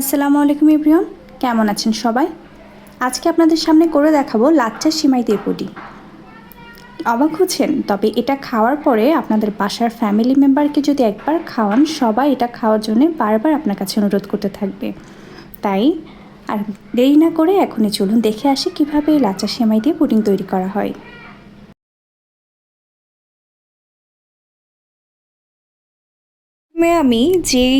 আসসালামু আলাইকুম ইব্রিয়ন কেমন আছেন সবাই? আজকে আপনাদের সামনে করে দেখাবো লাচ্চা সিমাই পুডি অবাক হচ্ছেন, তবে এটা খাওয়ার পরে আপনাদের বাসার ফ্যামিলি মেম্বারকে যদি একবার খাওয়ান, সবাই এটা খাওয়ার জন্য বারবার আপনার কাছে অনুরোধ করতে থাকবে। তাই, আর দেরি না করে এখনই চলুন দেখে আসি কীভাবে এই লাচ্চা সেমাই দিয়ে পুডিং তৈরি করা হয়। আমি যেই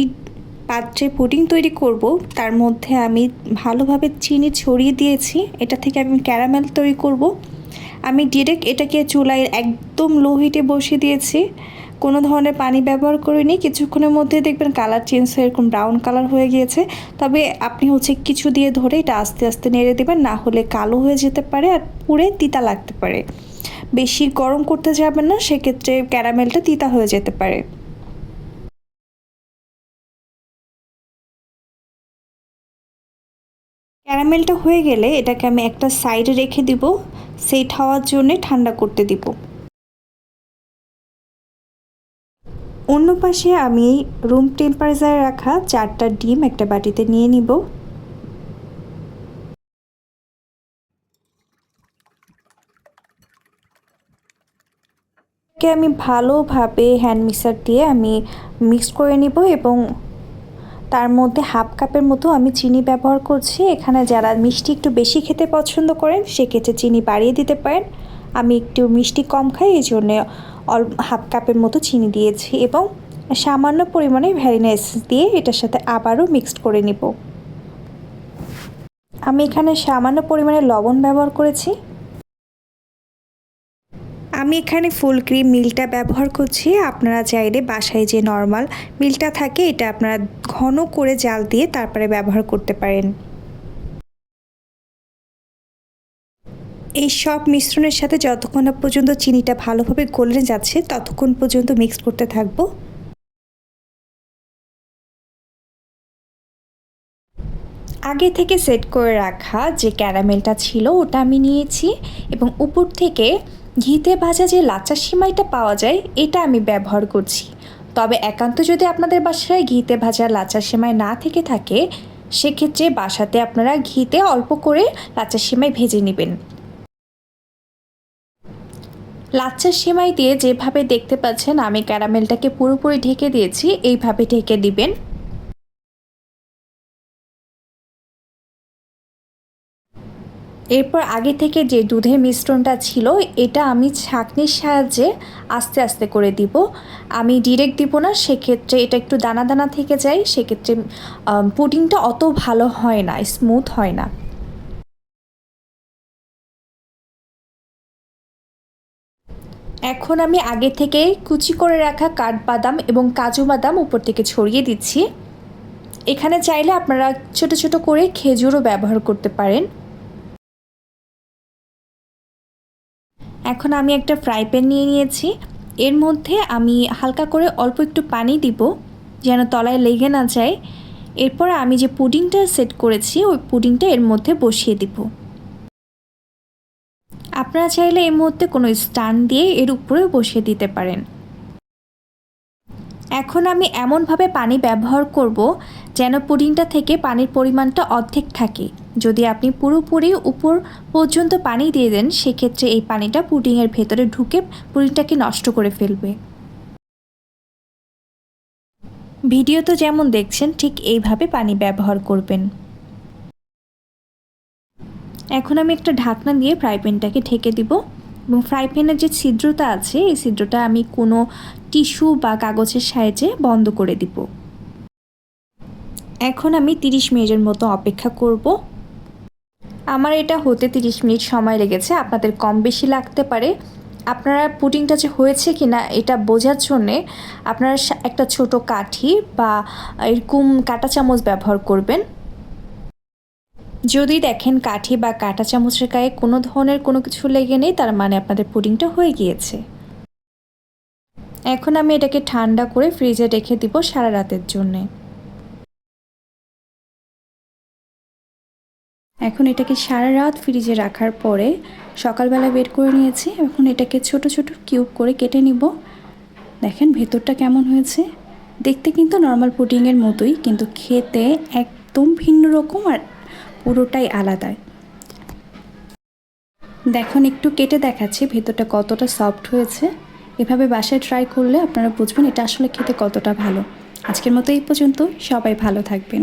পাত্রে পুডিং তৈরি করব, তার মধ্যে আমি ভালোভাবে চিনি ছড়িয়ে দিয়েছি, এটা থেকে আমি ক্যারামেল তৈরি করব। আমি ডিরেক্ট এটাকে চুলায় একদম লো হিটে বসিয়ে দিয়েছি, কোনো ধরনের পানি ব্যবহার করিনি, কিছুক্ষণের মধ্যে দেখবেন কালার চেঞ্জ হয়ে এরকম ব্রাউন কালার হয়ে গিয়েছে। তবে আপনি হচ্ছে কিছু দিয়ে ধরে এটা আস্তে আস্তে নেড়ে দেবেন, না হলে কালো হয়ে যেতে পারে আর পুড়ে তিতা লাগতে পারে। বেশি গরম করতে যাবেন না, সেক্ষেত্রে ক্যারামেলটা তিতা হয়ে যেতে পারে। ক্যারামেলটা হয়ে গেলে এটাকে আমি একটা সাইডে রেখে দিব। সেট হওয়ার জন্য ঠান্ডা করতে দিব। অন্য পাশে আমি রুম টেম্পারেচারে রাখা চারটা ডিম একটা বাটিতে নিয়ে নিব। আমি ভালোভাবে হ্যান্ড মিক্সার দিয়ে আমি মিক্স করে নিব এবং তার মধ্যে হাফ কাপের মতো আমি চিনি ব্যবহার করছি। এখানে যারা মিষ্টি একটু বেশি খেতে পছন্দ করেন, সেক্ষেত্রে চিনি বাড়িয়ে দিতে পারেন। আমি একটু মিষ্টি কম খাই, এই জন্যে হাফ কাপের মতো চিনি দিয়েছি এবং সামান্য পরিমাণে ভ্যানিলা এসেন্স দিয়ে এটার সাথে আবারও মিক্সড করে নিব। আমি এখানে সামান্য পরিমাণে লবণ ব্যবহার করেছি। আমি এখানে ফুল ক্রিম মিলটা ব্যবহার করছি। আপনারা চাইলে বাসায় যে নর্মাল মিলটা থাকে, এটা আপনারা ঘন করে জাল দিয়ে তারপরে ব্যবহার করতে পারেন। এই সব মিশ্রণের সাথে যতক্ষণ না পর্যন্ত চিনিটা ভালোভাবে গলে যাচ্ছে, ততক্ষণ পর্যন্ত মিক্স করতে থাকব। আগে থেকে সেট করে রাখা যে ক্যারামেলটা ছিল, ওটা আমি নিয়েছি এবং উপর থেকে ঘিতে ভাজা যে লাচা সিমাইটা পাওয়া যায়, এটা আমি ব্যবহার করছি। তবে একান্ত যদি আপনাদের বাসায় ঘিতে ভাজা লাচা সিমাই না থেকে থাকে, সেক্ষেত্রে বাসাতে আপনারা ঘিতে অল্প করে লাচা সিমাই ভেজে নেবেন। লাচ্চা সেমাই দিয়ে যেভাবে দেখতে পাচ্ছেন, আমি ক্যারামেলটাকে পুরোপুরি ঢেকে দিয়েছি, এইভাবে ঢেকে দিবেন। এরপর আগে থেকে যে দুধের মিশ্রণটা ছিল, এটা আমি ছাঁকনির সাহায্যে আস্তে আস্তে করে দিব। আমি ডিরেক্ট দিব না, সেক্ষেত্রে এটা একটু দানা দানা থেকে যায়, সেক্ষেত্রে পুডিংটা অত ভালো হয় না স্মুথ হয় না। এখন আমি আগে থেকে কুচি করে রাখা কাঠবাদাম এবং কাজু বাদাম উপর থেকে ছড়িয়ে দিচ্ছি। এখানে চাইলে আপনারা ছোট ছোট করে খেজুরও ব্যবহার করতে পারেন। এখন আমি একটা ফ্রাই প্যান নিয়ে নিয়েছি। এর মধ্যে আমি হালকা করে অল্প একটু পানি দিব, যেন তলায় লেগে না যায়। এরপর আমি যে পুডিংটা সেট করেছি, ওই পুডিংটা এর মধ্যে বসিয়ে দিব। আপনারা চাইলে এর মধ্যে কোনো স্টান দিয়ে এর উপরেও বসিয়ে দিতে পারেন। এখন আমি এমনভাবে পানি ব্যবহার করব, যেন পুডিংটা থেকে পানির পরিমাণটা অর্ধেক থাকে। যদি আপনি পুরোপুরি উপর পর্যন্ত পানি দিয়ে দেন, সেক্ষেত্রে এই পানিটা পুডিংয়ের ভেতরে ঢুকে পুডিংটাকে নষ্ট করে ফেলবে। ভিডিও তো যেমন দেখছেন, ঠিক এইভাবে পানি ব্যবহার করবেন। এখন আমি একটা ঢাকনা দিয়ে ফ্রাই প্যানটাকে ঢেকে দিব। এবং ফ্রাই প্যানের যে ছিদ্রটা আছে, এই ছিদ্রটা আমি কোনো টিস্যু বা কাগজের সাহায্যে বন্ধ করে দিব। এখন আমি তিরিশ মিনিটের মতো অপেক্ষা করব। আমার এটা হতে তিরিশ মিনিট সময় লেগেছে, আপনাদের কম বেশি লাগতে পারে। আপনারা পুডিংটা যে হয়েছে কি না এটা বোঝার জন্যে আপনারা একটা ছোট কাঠি বা এরকম কাটা চামচ ব্যবহার করবেন। যদি দেখেন কাঠি বা কাটা চামচের গায়ে কোনো ধরনের কোনো কিছু লেগে নেই, তার মানে আপনাদের পুডিংটা হয়ে গিয়েছে। এখন আমি এটাকে ঠান্ডা করে ফ্রিজে রেখে দিব সারা রাতের জন্যে। এখন এটাকে সারা রাত ফ্রিজে রাখার পরে সকালবেলা বের করে নিয়েছি। এখন এটাকে ছোট ছোট কিউব করে কেটে নিব। দেখেন ভেতরটা কেমন হয়েছে। দেখতে কিন্তু নর্মাল পুডিংয়ের মতোই, কিন্তু খেতে একদম ভিন্ন রকম আর পুরোটাই আলাদা। দেখুন, একটু কেটে দেখাচ্ছি, ভেতরটা কতটা সফট হয়েছে। এভাবে বাসায় ট্রাই করলে আপনারা বুঝবেন এটা আসলে খেতে কতটা ভালো। আজকের মতো এই পর্যন্ত সবাই ভালো থাকবেন।